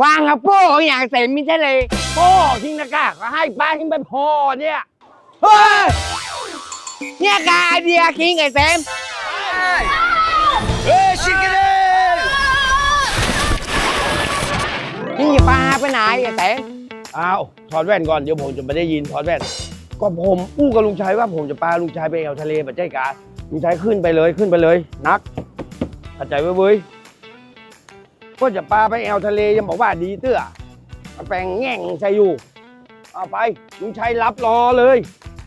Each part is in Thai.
ฟังครับโป้อย่างเสมิทะเลโป้ทิ้งหน้ากากก็ให้ป้าทิ้งไปพอเนี่ยเฮ้ยเนี่ยกาไอเดียคิงไอเซมเฮ้ยชิคกี้พายคิงจะพาไปไหนไอเซมอ้าวถอดแว่นก่อนเดี๋ยวผมจะไม่ได้ยินถอดแว่นก็ผมอู้กับลุงชัยว่าผมจะพาลุงชัยไปแอวทะเลปัจจัยกาลุงชัยขึ้นไปเลยขึ้นไปเลยนักเข้าใจไว้เว้ย ก็จะพาไปแอวทะเลยังบอกว่าดีเตื้อเอาแปลงแง่งใส่อยู่เอาไปลุงชัยรับรอเลย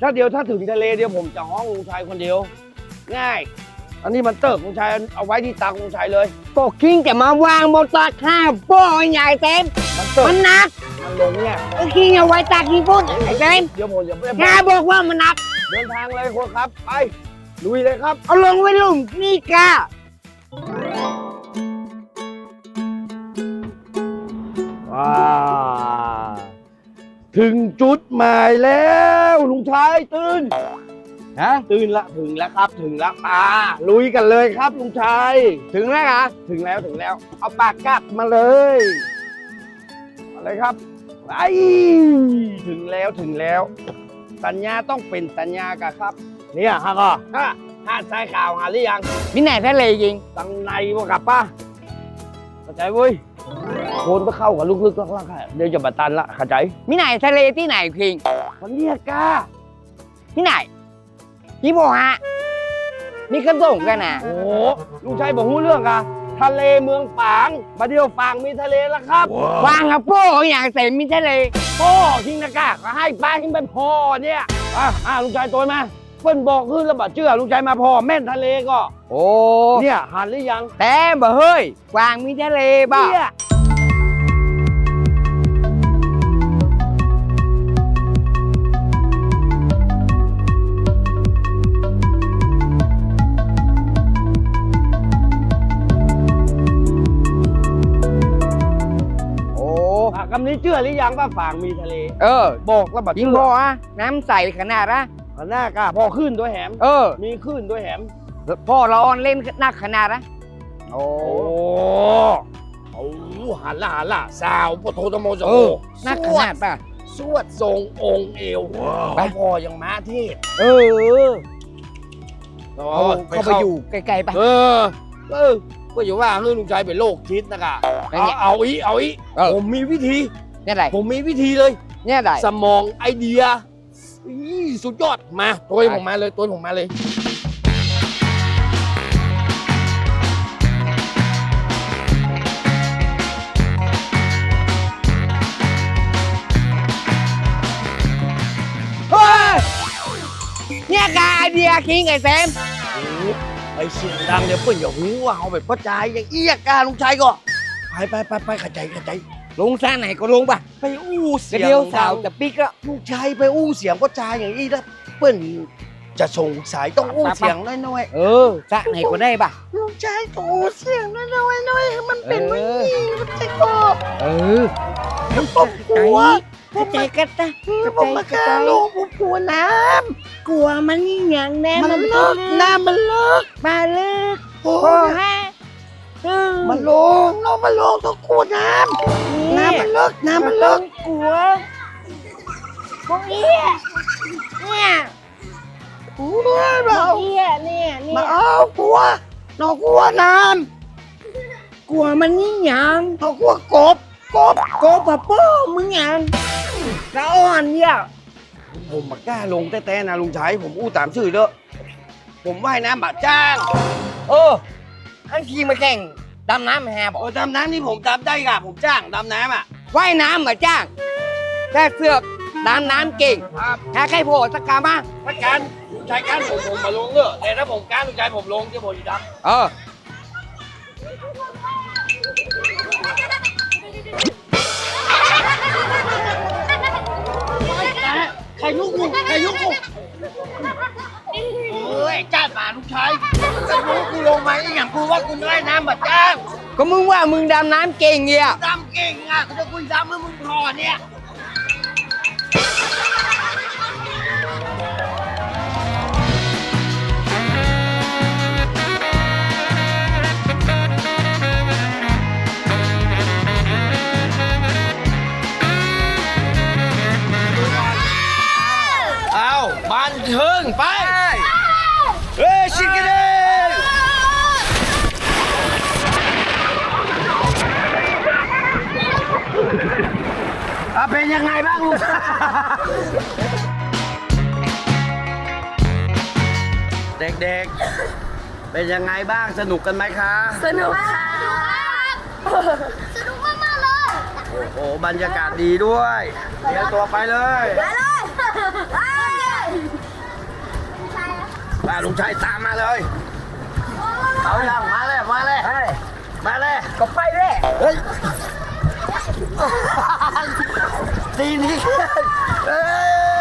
ถ้าเดี๋ยวถ้าถึงทะเลเดี๋ยวผมจะห้องลุงชัยคนเดียว ง่าย อันนี้มันเติร์กลุงชัยเอาไว้ที่ตักลุงชัยเลยก็คิงจะมาวางบนตักข้าวโป้อย่างไอเซมมันเติร์มักนหนักมันลงเนี่ยก็คิงเอาไว้ตักญี่ปุ่นไอเซมเดี๋ยวผมจะไปงาบอกว่ามันหนัก เดินทางเลยคนครับไปลุยเลยครับ เอาลงไว้ลุ่มนี่กา ว้าถึงจุดหมายแล้วลุงชายตื่นฮะตื่นละถึงแล้วครับถึงแล้วปาลุยกันเลยครับลุงชายถึงแล้วเหรอถึงแล้วถึงแล้ว เอาปากกัดมาเลยมาเลยครับไอถึงแล้วถึงแล้ว สัญญาต้องเป็นสัญญากันครับ เนี่ยฮะก็ฮะหาดทรายขาวหาหรือยังมิไหนทะเลยิงตังในว่ากลับป้าเข้าใจเว้ย โคนไปเข้ากับลึกๆลักๆอะเดี๋ยวจะบัตันละเข้าใจมิไหนทะเลที่ไหนคิง มันเนี่ยกาที่ไหนญี่ปุ่นฮะมีกระส่งกันนะโอ้โหลุงชัยบอกหูเรื่องอะทะเลเมืองฝางมาเดียวฝางมีทะเลแล้วครับวางครับโป้อย่างเสมิทะเลโอ้ทิ้งหน้ากากก็ให้ป้าทิ้งไปพอเนี่ยอะอะลุงชัยตัวมาเปิ้นบอกขึ้นแล้วบัดเชื่อลุงชัยมาพอแม่นทะเลก็ โอ้เนี่ยหันหรือยังแต่บ่เฮ้ยวางมีทะเลบ่เนี่ย นี้เชื่อหรือยังว่าฝางมีทะเลเออบอกแล้วบัดยิงเชื่พอออะน้ำใสขนาดนะหน้ากาพอขึ้นด้วยแหม เออ มีขึ้นด้วยแหม พ่อเราออนเล่นนักขนาดนะโอ้โอ้โอ้หันละหันละสาวปโทตโมโสเออนักขนาดป่ะสวดทรงองค์เอวไปพอยังม้าเทศ เอออ๋อเขาเข้าไปอยู่ไกลๆป่ะเออ เออ ก็อย่าว่าเรื่องลุงชัยเป็นโรคคิดนะกะไปเอาเนี่ยเอาอีเอาอีเออ ผมมีวิธี เนี่ยไรผมมีวิธีเลย เนี่ยไร สมองไอเดียอี้สุดยอดมาตัวไป ผมมาเลยตัวผมมาเลย เฮ้ยเนี่ยกาไอเดียคิงไอเซมโอ้โห ไอเสียงดังเดี๋ยวเปิ้ลอย่าหูว่าเอาไปพ่อใจอย่างเอี้ยกาลุงชัยก็ไปไปไปไปขัดใจขัดใจ ลงซ่าไหนก็ลงป่ะไปอู้เสียงเดียวสาวดังจะปิกแล้วลูกชายไปอู้เสียงพ่อใจอย่างนี้แล้วเปิ้ลจะสงสัยต้องอู้ไปไปเสียงน้อยเออซ่าไหนก็ได้ป่ะๆลูกชายต้องอู้เสียงน้อยๆน้อยๆให้มันเป็นไม่เออดีมันใจก็เออผมกลั วกระจายกระตะผมมากล้าลูกผมกลัวน้กลัวมันยิ่งอย่างแน่ำมันเลิกน้ำมันเลิกมาเลิกโอ้พอยฮะเออมันลงน้องมันลงต้องกลัวน้ำน้ำมันเลิกน้ำมันเลิกกลัวพวกเอี้ยเนี่ยกลัวเราเอี้ยเนี่ยเนี่มายเอากลัวน้องกลัวน้กลัวมันยิ่งอย่างำน้องกลัวกบ กบโกปะโป้มึงอย่างกระอ่อนเนี่ยผมมากล้าลงแต่แต่นะลุงชัยผมอู้ตามชื่อเด้อผมว่ายน้ำบาดจ้าง เอออันขี่มาแข่งดำน้ำแฮบอกโอ้ดำน้ำนี่ผมดำได้ค่ะผมจ้างดำน้ำอะว่ายน้ำมาจ้างแต่เสือกดำน้ำเก่งครับแค่ใครโผล่สักกามาถ้าการลุงชัยการผมผมมาลงเด้อแต่ถ้าผมการลุงชัยผมลงจะผมอยู่ดำเออ ใครยุกกูใครยุกกูเฮ้ยจ้าป่าลูกชายจะรู้กูลงมาอีกอย่างกูว่ากูว่ายน้ำบาดจ้างก็มึงว่ามึงดำน้ำเก่งเงี้ยดำเก่งอะกูจะคุยดำให้มึงพอเนี่ย เป็นยังไงบ้างลุงเด็กๆ เป็นยังไงบ้างสนุกกันไหมคะ สนุกค่ะ สนุกมากๆเลย โอ้โหบรรยากาศดีด้วยเดี๋ยวตัวไปเลยไปเลยไปเลยมาลุงชัยตามมาเลย เอายังมาเลย มาเลย มาเลย ก็ไปเลยเฮ้ย ตีนี้เอ้ย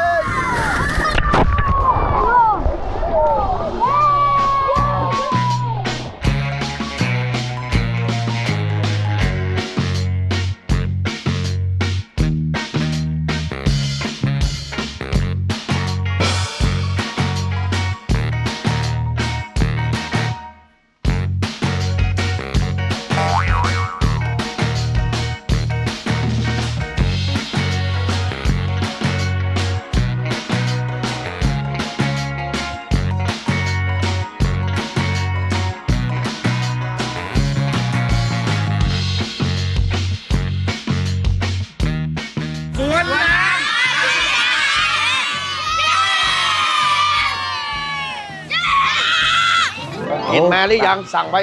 กินมาหรือยังสั่งไป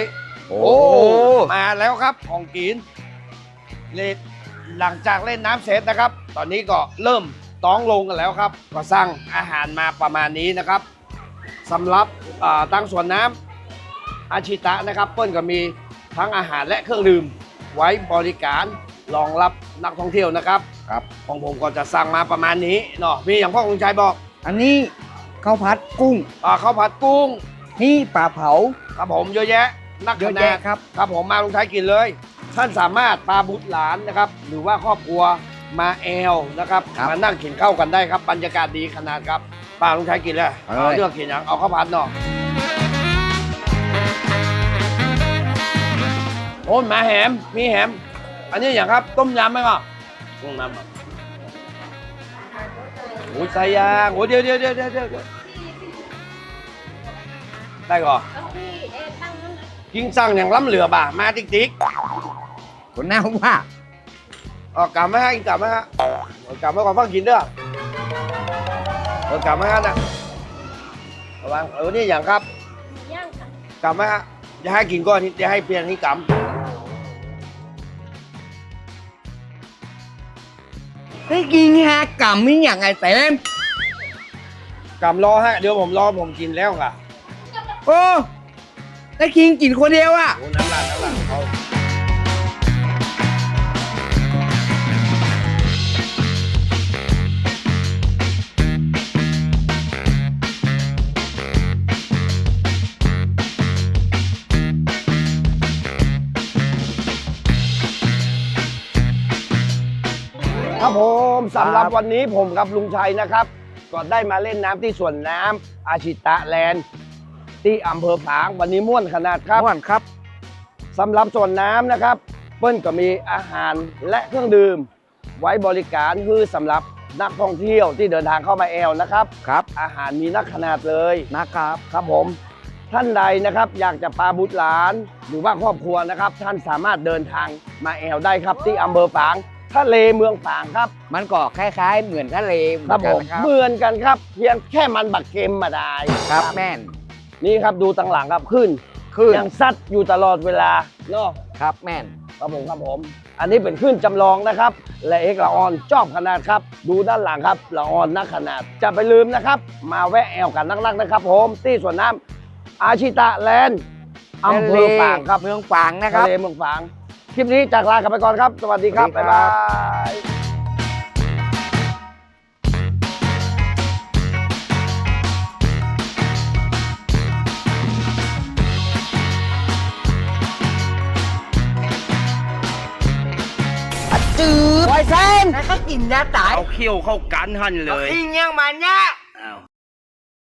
โอ้ มาแล้วครับของกินเลนหลังจากเล่นน้ำเสร็จนะครับ ตอนนี้ก็เริ่มต้องลงกันแล้วครับ ก็สั่งอาหารมาประมาณนี้นะครับสำหรับอ่าตั้งสวนน้ำอาชิตะนะครับ เปิ้ลก็มีทั้งอาหารและเครื่องดื่มไว้บริการรองรับนักท่องเที่ยวนะครับครับของผมก็จะสั่งมาประมาณนี้เนาะมีอย่างพ่อคุณชัยบอก อันนี้ข้าวผัดกุ้งอ่าข้าวผัดกุ้ง นี่ปลาเผา ครับผมเยอะแยะ นักเยอะขนาแยะดครับ ครับผมมาลุงชัยกินเลย ท่านสามารถพาบุตรหลานนะครับ หรือว่าครอบครัวมาแอลนะครับครับ มานั่งกินข้าวกันได้ครับ บรรยากาศดีขนาดครับป้าลุงชัยกินเลยเอาเลย เอาเลือกกินอย่างเอาข้าวผัดเนาะโอ้ยมาแหมมีแหม อันนี้อย่างครับ ต้มยำไหมครับต้มยำอะโอ้ยใส่ยางโอ้ยเดี๋ยวเดี๋ยวเดี๋ยวเดี๋ยวเดี๋ยว ได้ก่อนกิงสั่งอย่างล้ำเหลือบ่ามาติ๊กติ๊กคนหน้าว่าเออกลับมาให้กลับมาฮะเอากลับมาก่อนฟังกินเด้อเออกลับมาฮะนะระวังเออนี่อย่างครับย่างค่ะกลับมาฮะจะให้กินก้อนนี้จะให้เปลี่ยนให้กำได้กินฮะกำมีอย่างไงเต็มกำรอฮะเดี๋ยวผมรอผมกินแล้วค่ะ โอ้ได้กินกินคนเดียวอะ โอ้น้ำลายน้ำลายเอาครับผมสำหรับวันนี้ผมกับลุงชัยนะครับ ก็ได้มาเล่นน้ำที่สวนน้ำอาชิตะแลนด์ ที่อำเภอผางวันนี้ม่วนขนาดครับม่วนครับสำหรับสวนน้ำนะครับ เปิ้ลก็มีอาหารและเครื่องดื่ม ไว้บริการคือสำหรับนักท่องเที่ยวที่เดินทางเข้ามาแอลนะครับครับ อาหารมีนักขนาดเลยนะครับครับผม ท่านใดนะครับอยากจะพาบุตรหลาน หรือว่าครอบครัวนะครับ ท่านสามารถเดินทางมาแอลได้ครับ ที่อำเภอฝางทะเลเมืองฝางครับ มันก็คล้ายๆ เหมือนทะเลครับผมเหเหมือนกันครับ เพียงแค่มันบักเค็มมาได้ครับแม่น นี่ครับดูตังหลังครับขึ้นขึ้นยังซัดอยู่ตลอดเวลาเนาะครับแม่นครับผมครับผม อันนี้เป็นขึ้นจำลองนะครับ และเอกละออนจอบขนาดครับ ดูด้านหลังครับละออนนักขนาด จะไปลืมนะครับ มาแวะแอลกันนักๆนะครับ ผมที่สวนน้ำอาชิตะแลนด์อำเภอฝางครับเมืองฝางนะครับทะเลเมืองฝางคลิปนี้จากลากันไปก่อนครับ สวัสดีครับสวัสดีบ๊ายครับบาย เซนแล้วก็กินยาตายเอาเขี้ยวเข้ากันหันเลยอิงยังมันเนี่ย